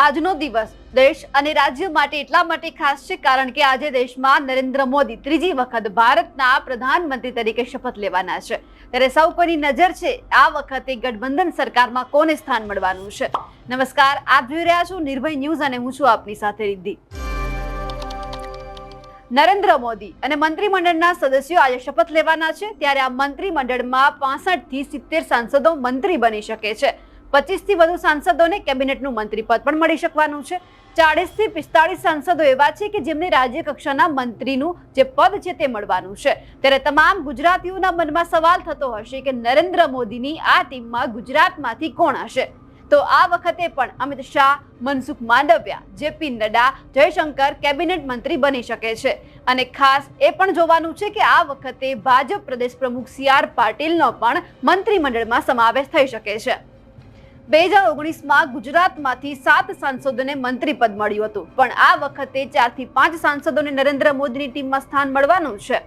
આજનો દિવસ દેશ અને રાજ્ય માટે એટલા માટે ખાસ છે, કારણ કે આજે દેશમાં નરેન્દ્ર મોદી ત્રીજી વખત ભારતના પ્રધાનમંત્રી તરીકે શપથ લેવાના છે. ત્યારે સૌ કોઈની નજર છે, આ વખતે ગઠબંધન સરકારમાં કોને સ્થાન મળવાનું છે? નમસ્કાર, આપ જોઈ રહ્યા છો નિર્ભય ન્યૂઝ અને હું છું આપની સાથે રિદ્ધિ. નરેન્દ્ર મોદી અને મંત્રીમંડળના સદસ્યો આજે શપથ લેવાના છે, ત્યારે આ મંત્રીમંડળમાં પાસઠથી સિત્તેર સાંસદો મંત્રી બની શકે છે. પચીસથી વધુ સાંસદોને કેબિનેટનું મંત્રી પદ પણ મળી શકવાનું છે. ચાળીસથી પિસ્તાળીસ સાંસદો એવા છે કે જેમને રાજ્ય કક્ષાના મંત્રીનું જે પદ છે તે મળવાનું છે. ત્યારે તમામ ગુજરાતીઓના મનમાં સવાલ થતો હશે કે નરેન્દ્ર મોદીની આ ટીમમાં ગુજરાતમાંથી કોણ હશે? તો આ વખતે પણ અમિત શાહ, મનસુખ માંડવિયા, જેપી નડ્ડા, જયશંકર કેબિનેટ મંત્રી બની શકે છે. અને ખાસ એ પણ જોવાનું છે કે આ વખતે ભાજપ પ્રદેશ પ્રમુખ સી આર પાટીલનો પણ મંત્રીમંડળમાં સમાવેશ થઈ શકે છે. બે હજાર ઓગણીસમાં ગુજરાતમાંથી સાત સાંસદોને મંત્રી પદ મળ્યું હતું. પણ આ વખતે ચારથી પાંચ સાંસદોને નરેન્દ્ર મોદીની ટીમમાં સ્થાન મળવાનું છે.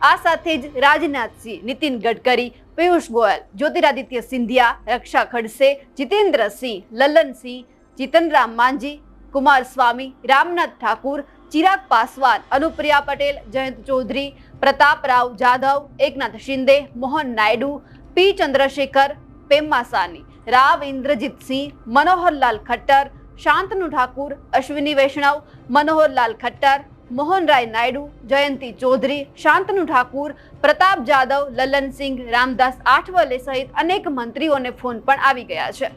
આ સાથે જ રાજનાથસિંહ, નીતિન ગડકરી, પિયુષ ગોયલ, જ્યોતિરાદિત્ય સિંધિયા, રક્ષા ખડસે, જીતેન્દ્રસિંહ લલ્લનસિંહ જીતનરામ માંઝી, કુમારસ્વામી, રામનાથ ઠાકુર, ચિરાગ પાસવાન, અનુપ્રિયા પટેલ, જયંત ચૌધરી, પ્રતાપ રાવ જાધવ, એકનાથ શિંદે, મોહન નાયડુ, પી ચંદ્રશેખર પેમ્મા સાની રાવ ઇન્દ્રજીતસિંહ મનોહરલાલ ખટ્ટર, શાંતનુ ઠાકુર, અશ્વિની વૈષ્ણવ, મનોહરલાલ ખટ્ટર, મોહનરાય નાયડુ, જયંતી ચૌધરી, શાંતનુ ઠાકુર, પ્રતાપ જાદવ, લલનસિંહ, રામદાસ આઠવલે સહિત અનેક મંત્રીઓને ફોન પણ આવી ગયા છે.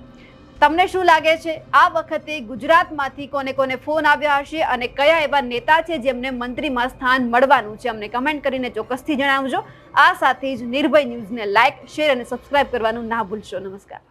તમને શું લાગે છે? આ વખતે ગુજરાતમાંથી કોને કોને ફોન આવ્યા હશે અને કયા એવા નેતા છે જેમને મંત્રીમાં સ્થાન મળવાનું છે? અમને કમેન્ટ કરીને ચોક્કસથી જણાવજો. આ સાથે જ નિર્ભય ન્યૂઝને લાઇક શેર અને સબસ્ક્રાઇબ કરવાનું ના ભૂલશો. નમસ્કાર.